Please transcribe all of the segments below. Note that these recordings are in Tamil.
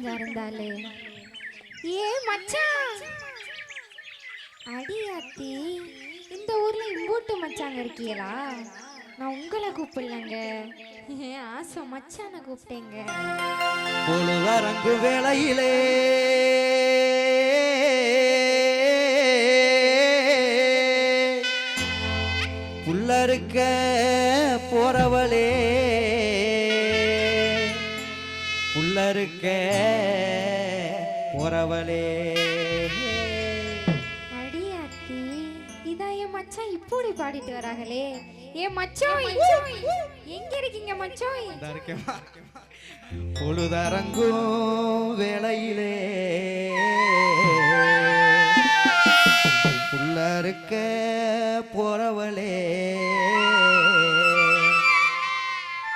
தொலைஞ்சா இருந்தாலே? ஏ மச்சான் அடியாத்தி இந்த ஊர்ல இம்பூட்டு மச்சாங்க இருக்கீங்களா நான் உங்களை கூப்பிடலங்க. ஆசை மச்சான கூப்பிட்டேங்க. பொழுதரங்கு வேளையிலே. இருக்க போறவளே. புல்லறுக்க போறவளே. அடியாத்தி இதான் என் மச்சான் இப்படி பாடிட்டு வராங்களே. ஏ மச்சான் எங்க இருக்கீங்க இருக்கேம்மா. பொழுதரங்கும் வேளையிலே. புல்லறுக்க போறவளே.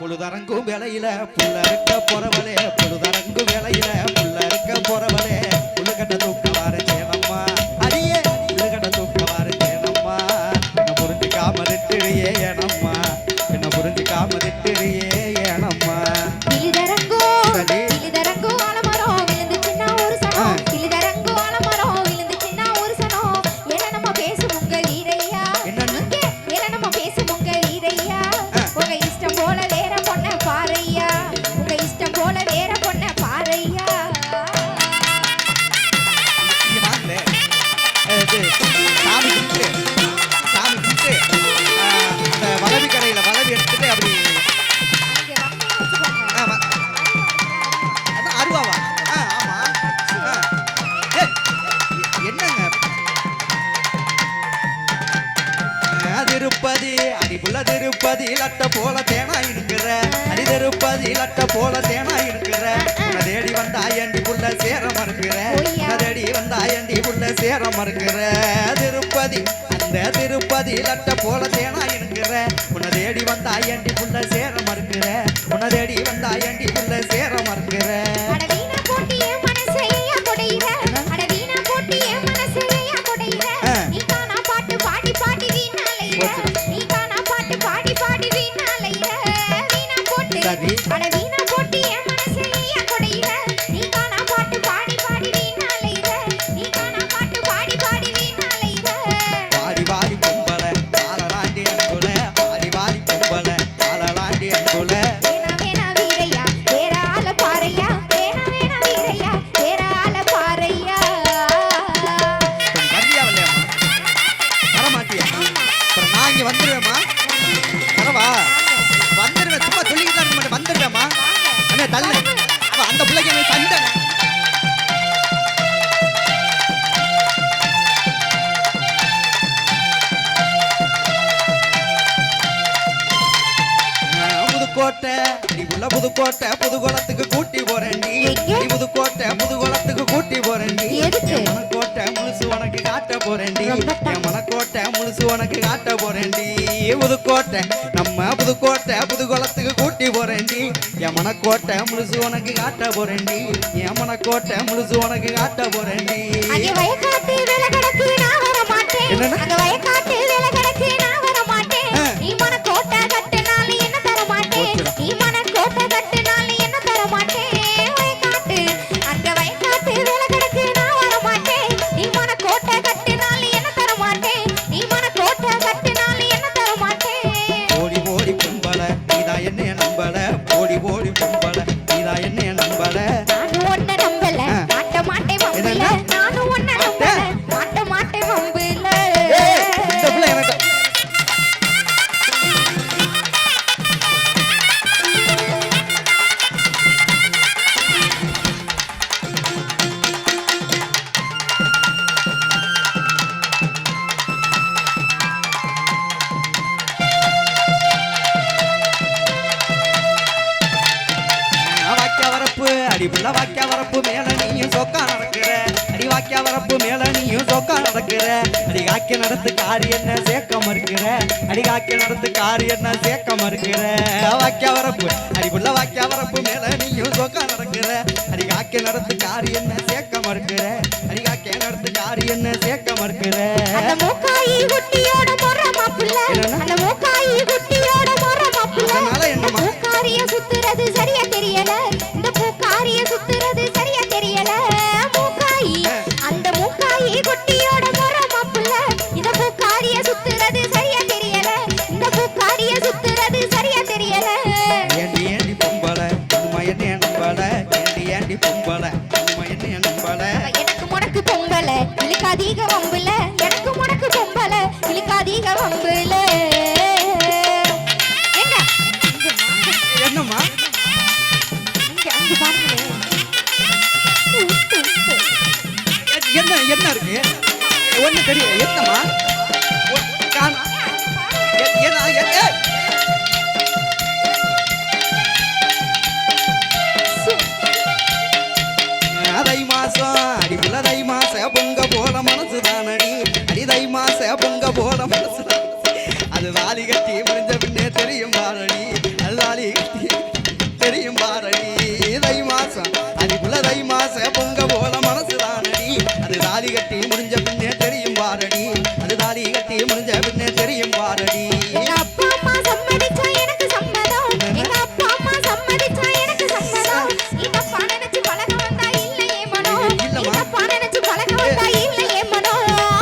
பொழுதரங்கும் வேலையில புள்ள இருக்க போறவளே பொழுதரங்கும் வேலையில புள்ள இருக்க போறவளே. புல்லு கட்ட தூக்கவாரே திருப்பதி அடிப்புள்ள திருப்பதி லட்ட போல தேனா இருக்கிற. அடி திருப்பதி லட்ட போல தேனா இருக்கிற. உன்னை தேடி வந்தாயண்டி புள்ள சேர மறுக்கிற? பொய்யா. உன்னை தேடி வந்தாயண்டி புள்ள சேர மறுக்கிற? திருப்பதி அந்த திருப்பதி லட்ட போல தேனா இருக்கிற. உன்னை தேடி வந்தாயண்டி புள்ள சேர மறுக்கிற? உன்னை தேடி வந்தாயண்டி புள்ள சேர மறுக்கிற? தள்ளு அந்த பிள்ளைக்கு எனக்கு சண்டை ஆ, புதுக்கோட்டை நீ உள்ள புதுக்கோட்டை புதுகுளத்துக்கு கூட்டி போறேன்டி எங்க? நீ புதுக்கோட்டை புதுகுளத்துக்கு கூட்டி போறேன்டி எதுக்கு? என் மனக்கோட்டை முழுசு உனக்கு காட்ட ரொம்ப தான். என் மனக்கோட்டை முழுசு உனக்கு காட்ட போறேன்டி புதுக்கோட்டை நம்ம புதுக்கோட்டை புதுகுளத்துக்கு கூட்டி போறேன்டி. என் மனக்கோட்டை முழுசு உனக்கு காட்ட போறேன்டி. என் மனக்கோட்டை முழுசு உனக்கு காட்ட போறேன்டி. அங்கே உள்ள வரப்பு வாக்கியா வரப்பு மேல நீயும் சொக்கா நடக்கிற. அடி வாக்கியா வரப்பு மேல நீயும் சொக்கா நடக்கிற. அடி காக்கி நடத்து காரி என்ன சேர்க்க மறுக்கிற. அடி காக்கி நடத்து காரி என்ன சேர்க்க மறுக்கிற. வாக்கிய வரப்பு அடிக்குள்ள வாக்கிய வரப்பு மேல நீயும் சொக்கா நடக்கிற. அடி காக்கி நடத்து காரி என்ன சேர்க்க மறுக்கிற. அடி காக்கி நடத்து காரி என்ன சேர்க்க மறுக்கிற. ಕೊಟ್ಟ என்ன இருக்கு? ஒண்ணு தெரியும் என்னம்மா? ஒ- காண- எ- என்ன- எ- ஏய்! சு- தை மாசம் அடிப்புல தை மாச பொங்க தெரியும் பாரடி அப்பா அம்மா சம்மதிச்சா எனக்கு சம்மதம் எங்க அப்பா அம்மா சம்மதிச்சா எனக்கு சம்மதம் இதப்பா நினைச்சு பழக வந்தா இல்லையே மனோ இல்லம்மா. இதப்பா நினைச்சு பழக வந்தா இல்லையே மனோ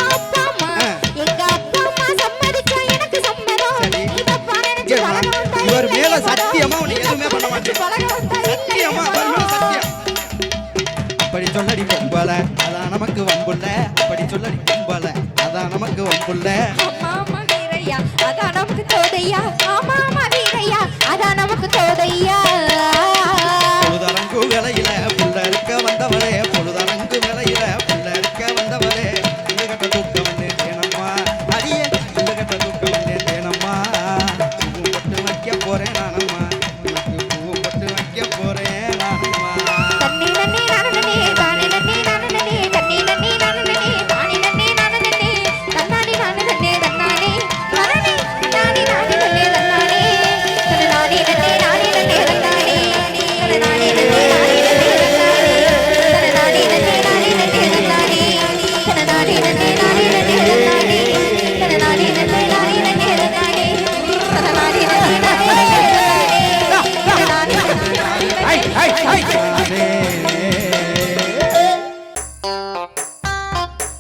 அப்பா அம்மா ஆ. எங்க அப்பா அம்மா சம்மதிச்சா எனக்கு சம்மதம் சரி. இதப்பா நினைச்சு இங்க வா. பழக வந்தா இவர் இல்லையே மேல மனோ. சத்தியமா உன்னை எதுவுமே பண்ண இதப்பா நினைச்சு மாட்டேன். பழக வந்தா இல்லையே சத்தியமா அவர் மேல மனோ. சத்தியம் அப்படி சொல்லடி பொம்பள அதான் நமக்கு வம்புள்ள அப்படி சொல்லடி பொம்பள அதான் நமக்கு வம்புள்ள அதான் நமக்கு தோதையா? ஆமா ஆமா வீரையா அதான் நமக்கு தோதையா?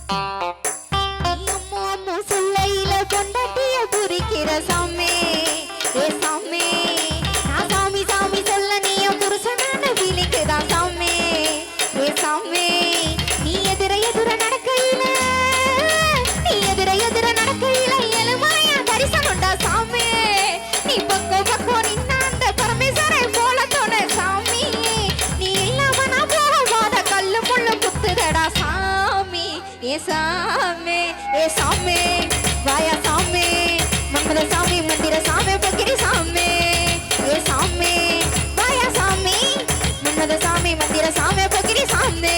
அம்மா சாமி ஏ சாமி வாயா சாமி மன்மத சாமி மந்திர சாமி பக்கிரி சாமி. ஏ சாமி வாயா சாமி மன்மத சாமி மந்திர சாமி பக்கிரி சாமி.